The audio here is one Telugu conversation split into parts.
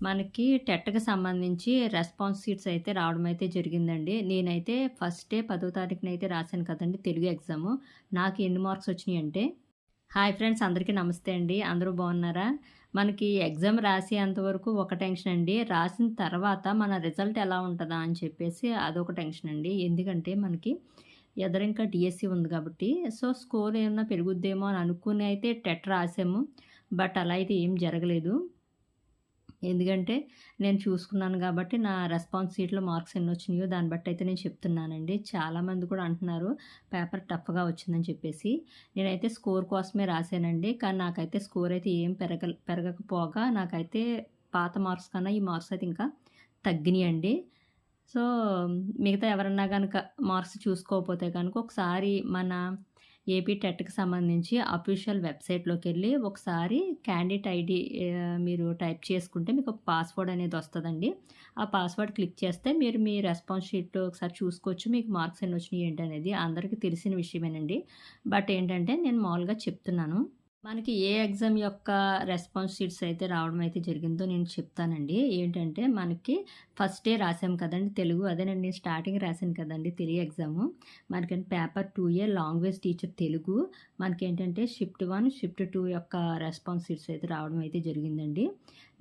మనకి టెట్‌కి సంబంధించి రెస్పాన్స్ షీట్స్ అయితే రావడం అయితే జరిగిందండి. నేనైతే ఫస్ట్ డే పదో తారీఖునైతే రాశాను కదండీ తెలుగు ఎగ్జాము. నాకు ఎన్ని మార్క్స్ వచ్చినాయంటే హాయ్ ఫ్రెండ్స్ అందరికీ నమస్తే అండి. అందరూ బాగున్నారా? మనకి ఎగ్జామ్ రాసేంత వరకు ఒక టెన్షన్ అండి. రాసిన తర్వాత మన రిజల్ట్ ఎలా ఉంటుందా అని చెప్పేసి అదొక టెన్షన్ అండి. ఎందుకంటే మనకి ఎదర ఇంకా డిఎస్సి ఉంది కాబట్టి సో స్కోర్ ఏమన్నా పెరుగుద్దేమో అని అనుకుని అయితే టెట్ రాసాము. బట్ అలా అయితే ఏం జరగలేదు. ఎందుకంటే నేను చూసుకున్నాను కాబట్టి నా రెస్పాన్స్ సీట్లో మార్క్స్ ఎన్నొచ్చినాయో దాన్ని బట్టి అయితే నేను చెప్తున్నానండి. చాలామంది కూడా అంటున్నారు పేపర్ టఫ్‌గా వచ్చిందని చెప్పేసి. నేనైతే స్కోర్ కోసమే రాశానండి కానీ నాకైతే స్కోర్ అయితే ఏం పెరగ పెరగకపోగా నాకైతే పాత మార్క్స్ కన్నా ఈ మార్క్స్ అయితే ఇంకా తగ్గినాయండి. సో మిగతా ఎవరన్నా కనుక మార్క్స్ చూసుకోకపోతే కనుక ఒకసారి మన ఏపీ టెట్‌కి సంబంధించి అఫీషియల్ వెబ్‌సైట్‌లోకెళ్ళి ఒకసారి క్యాండిడేట్ ఐడి మీరు టైప్ చేసుకుంటే మీకు ఒక పాస్‌వర్డ్ అనేది వస్తుందండి ఆ పాస్‌వర్డ్ క్లిక్ చేస్తే మీరు మీ రెస్పాన్స్ షీట్లో ఒకసారి చూసుకోవచ్చు. మీకు మార్క్స్ ఎన్ని వచ్చినాయి ఏంటనేది అందరికీ తెలిసిన విషయమేనండి. బట్ ఏంటంటే నేను మామూలుగా చెప్తున్నాను. మనకి ఏ ఎగ్జామ్ యొక్క రెస్పాన్స్ షీట్స్ అయితే రావడం అయితే జరిగిందో నేను చెప్తానండి. ఏంటంటే మనకి ఫస్ట్ డే రాసాం కదండి తెలుగు. అదేనండి స్టార్టింగ్ రాసాను కదండీ తెలుగు ఎగ్జాము. మనకి paper two A language teacher Telugu. మనకి ఏంటంటే షిఫ్ట్ వన్ షిఫ్ట్ టూ యొక్క రెస్పాన్స్ షీట్స్ అయితే రావడం అయితే జరిగిందండి.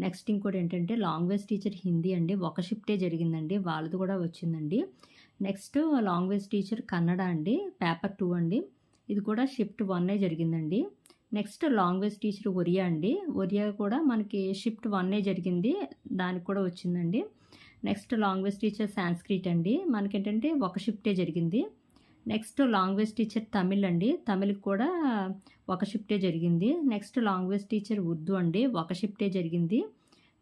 నెక్స్ట్ ఇంకోటి ఏంటంటే లాంగ్వేజ్ టీచర్ హిందీ అండి. ఒక షిఫ్టే జరిగిందండి. వాళ్ళది కూడా వచ్చిందండి. నెక్స్ట్ లాంగ్వేజ్ టీచర్ కన్నడ అండి. పేపర్ టూ అండి. ఇది కూడా షిఫ్ట్ వన్నే జరిగిందండి. నెక్స్ట్ లాంగ్వేజ్ టీచర్ ఒరియా అండి. ఒరియా కూడా మనకి షిఫ్ట్ వన్నే జరిగింది. దానికి కూడా వచ్చిందండి. నెక్స్ట్ లాంగ్వేజ్ టీచర్ సాంస్క్రిట్ అండి. మనకేంటంటే ఒక షిఫ్టే జరిగింది. నెక్స్ట్ లాంగ్వేజ్ టీచర్ తమిళ్ అండి. తమిళ్‌కి కూడా ఒక షిఫ్టే జరిగింది. నెక్స్ట్ లాంగ్వేజ్ టీచర్ ఉర్దూ అండి. ఒక షిఫ్టే జరిగింది.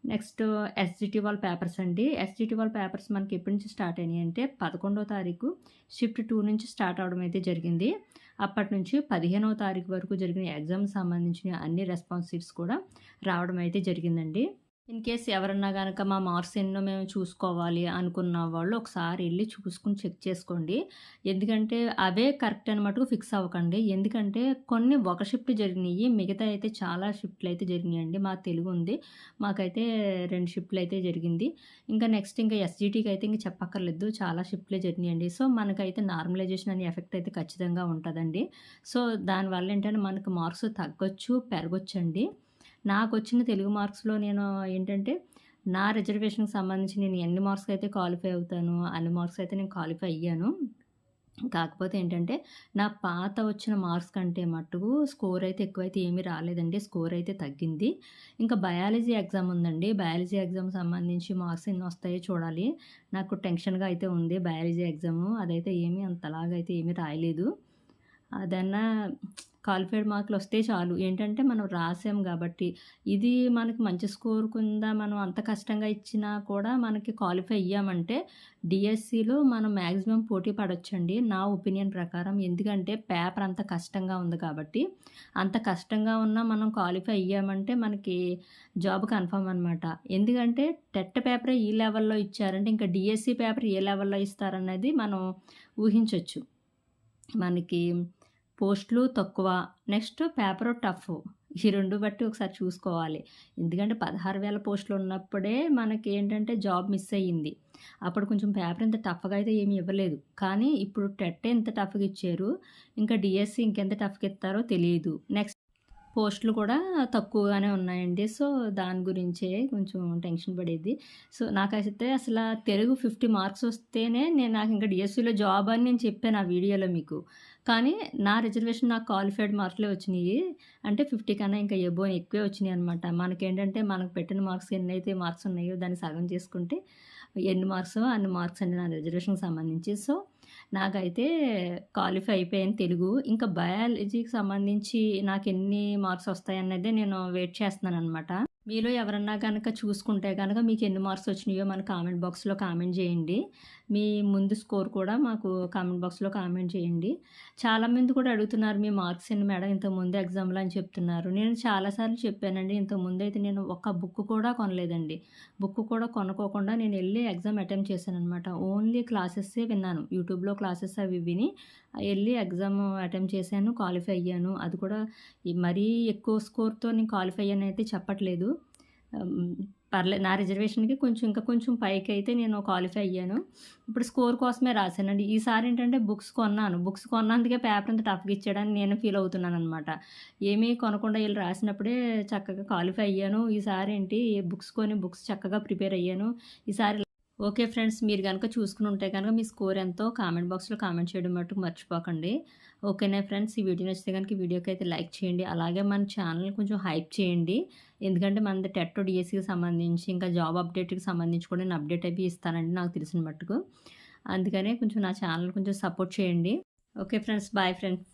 నెక్స్ట్ ఎస్‌జిటి వాళ్ళ పేపర్స్ అండి. ఎస్‌జిటి వాళ్ళ పేపర్స్ మనకి ఎప్పటి నుంచి స్టార్ట్ అయినాయంటే 11వ తారీఖు షిఫ్ట్ టూ నుంచి స్టార్ట్ అవడం అయితే జరిగింది. అప్పటి నుంచి 15వ తారీఖు వరకు జరిగిన ఎగ్జామ్ సంబంధించిన అన్ని రెస్పాన్స్ షీట్స్ కూడా రావడం అయితే జరిగిందండి. ఇన్ కేస్ ఎవరన్నా కనుక మా మార్క్స్ ఎన్నో మేము చూసుకోవాలి అనుకున్న వాళ్ళు ఒకసారి వెళ్ళి చూసుకుని చెక్ చేసుకోండి. ఎందుకంటే అవే కరెక్ట్ అని మటుకు ఫిక్స్ అవ్వకండి. ఎందుకంటే కొన్ని ఒక షిఫ్ట్ జరిగినాయి. మిగతా అయితే చాలా షిఫ్ట్‌లు అయితే జరిగినాయండి. మాకు తెలుగు ఉంది. మాకైతే రెండు షిఫ్ట్‌లు అయితే జరిగింది. ఇంకా నెక్స్ట్ ఇంకా ఎస్జిటీకి అయితే ఇంక చెప్పక్కర్లేదు. చాలా షిఫ్ట్‌లే జరిగినాయండి. సో మనకైతే నార్మలైజేషన్ అనే ఎఫెక్ట్ అయితే ఖచ్చితంగా ఉంటుందండి సో దానివల్ల ఏంటంటే మనకు మార్క్స్ తగ్గొచ్చు, పెరగొచ్చండి. నాకు వచ్చిన తెలుగు మార్క్స్‌లో నేను ఏంటంటే నా రిజర్వేషన్‌కి సంబంధించి నేను ఎన్ని మార్క్స్ అయితే క్వాలిఫై అవుతాను అన్ని మార్క్స్ అయితే నేను క్వాలిఫై అయ్యాను. కాకపోతే ఏంటంటే నా పాత వచ్చిన మార్క్స్ కంటే మట్టుకు స్కోర్ అయితే ఎక్కువైతే ఏమీ రాలేదండి. స్కోర్ అయితే తగ్గింది. ఇంకా బయాలజీ ఎగ్జామ్ ఉందండి. బయాలజీ ఎగ్జామ్ సంబంధించి మార్క్స్ ఎన్ని వస్తాయో చూడాలి. నాకు టెన్షన్‌గా అయితే ఉంది బయాలజీ ఎగ్జాము. అదైతే ఏమీ అంతలాగా అయితే ఏమీ రాయలేదు. అదన్నా క్వాలిఫైడ్ మార్కులు వస్తే చాలు. ఏంటంటే మనం రాసాం కాబట్టి ఇది మనకి మంచి స్కోర్ కింద మనం అంత కష్టంగా ఇచ్చినా కూడా మనకి క్వాలిఫై అయ్యామంటే డిఎస్సిలో మనం మ్యాక్సిమం పోటీ పడొచ్చండి. నా ఒపీనియన్ ప్రకారం. ఎందుకంటే పేపర్ అంత కష్టంగా ఉంది కాబట్టి. అంత కష్టంగా ఉన్నా మనం క్వాలిఫై అయ్యామంటే మనకి జాబ్ కన్ఫర్మ్ అనమాట. ఎందుకంటే టెట్ పేపరే ఈ లెవెల్‌లో ఇచ్చారంటే ఇంకా డిఎస్సి పేపర్ ఏ లెవెల్‌లో ఇస్తారన్నది మనం ఊహించవచ్చు మనకి పోస్టులు తక్కువ. Next paper tough. ఈ రెండు బట్టి ఒకసారి చూసుకోవాలి. ఎందుకంటే పదహారు వేల పోస్టులు ఉన్నప్పుడే మనకి ఏంటంటే జాబ్ మిస్ అయ్యింది. అప్పుడు కొంచెం పేపర్ ఇంత టఫ్‌గా అయితే ఏమి ఇవ్వలేదు. కానీ ఇప్పుడు టెట్టే ఇంత టఫ్‌గా ఇచ్చారు. ఇంకా డిఎస్సి ఇంకెంత టఫ్‌గా ఇస్తారో తెలియదు నెక్స్ట్ పోస్టులు కూడా తక్కువగానే ఉన్నాయండి. సో దాని గురించే కొంచెం టెన్షన్ పడేది. సో నాకైతే అసలు తెలుగు 50 మార్క్స్ వస్తేనే నేను నాకు ఇంకా డిఎస్సిలో జాబ్ అని నేను చెప్పాను ఆ వీడియోలో మీకు. కానీ నా రిజర్వేషన్ నాకు క్వాలిఫైడ్ మార్కులే వచ్చినాయి. అంటే 50 కన్నా ఇంకా ఎబో ఎక్కువే వచ్చినాయి అనమాట. మనకేంటంటే మనకు పెట్టిన మార్క్స్ ఎన్నైతే మార్క్స్ ఉన్నాయో దాన్ని సగం చేసుకుంటే ఎన్ని మార్క్స్ అన్ని మార్క్స్ అండి నా రిజర్వేషన్‌కి సంబంధించి. సో నాకైతే క్వాలిఫై అయిపోయాను తెలుగు. ఇంకా బయాలజీకి సంబంధించి నాకు ఎన్ని మార్క్స్ వస్తాయన్నదే నేను వెయిట్ చేస్తున్నాను అనమాట మీలో ఎవరన్నా కనుక చూసుకుంటే కనుక మీకు ఎన్ని మార్క్స్ వచ్చినాయో మన కామెంట్ బాక్స్‌లో కామెంట్ చేయండి. మీ ముందు స్కోర్ కూడా మాకు కామెంట్ బాక్స్‌లో కామెంట్ చేయండి. చాలామంది కూడా అడుగుతున్నారు మీ మార్క్స్ ఎన్ని మేడం ఇంతకుముందు ఎగ్జామ్‌లో అని చెప్తున్నారు. నేను చాలా సార్లు చెప్పానండి. అయితే నేను ఒక్క బుక్ కూడా కొనలేదండి. బుక్ కూడా కొనుక్కోకుండా నేను వెళ్ళి ఎగ్జామ్ అటెంప్ట్ చేశాననమాట. ఓన్లీ క్లాసెస్సే విన్నాను. యూట్యూబ్‌లో క్లాసెస్ అవి విని వెళ్ళి ఎగ్జామ్ అటెంప్ట్ చేశాను. క్వాలిఫై అయ్యాను. అది కూడా మరీ ఎక్కువ స్కోర్‌తో నేను క్వాలిఫై అయ్యానైతే చెప్పట్లేదు. పర్లేదు నా రిజర్వేషన్‌కి కొంచెం ఇంకా కొంచెం పైకైతే నేను క్వాలిఫై అయ్యాను. ఇప్పుడు స్కోర్ కోసమే రాశానండి ఈసారి ఏంటంటే బుక్స్ కొన్నాను. బుక్స్ కొన్నందుకే పేపర్ అంత టఫ్‌గా ఇచ్చాడని నేను ఫీల్ అవుతున్నాను అనమాట ఏమీ కొనకుండా వీళ్ళు రాసినప్పుడే చక్కగా క్వాలిఫై అయ్యాను. ఈసారి ఏంటి బుక్స్ కొని బుక్స్ చక్కగా ప్రిపేర్ అయ్యాను. ఈసారి ఓకే ఫ్రెండ్స్ మీరు కనుక చూసుకుని ఉంటే కనుక మీ స్కోర్ ఎంతో కామెంట్ బాక్స్‌లో కామెంట్ చేయడం మటుకు మర్చిపోకండి. ఓకేనా ఫ్రెండ్స్ ఈ వీడియో నచ్చితే కనుక ఈ వీడియోకి అయితే లైక్ చేయండి. అలాగే మన ఛానల్ కొంచెం హైప్ చేయండి. ఎందుకంటే మనది టెట్, డిఎస్సికి సంబంధించి ఇంకా జాబ్ అప్డేట్‌కి సంబంధించి కూడా నేను అప్డేట్ అవి ఇస్తానండి నాకు తెలిసిన మట్టుకు. అందుకనే కొంచెం నా ఛానల్ కొంచెం సపోర్ట్ చేయండి. Okay friends. Bye friends.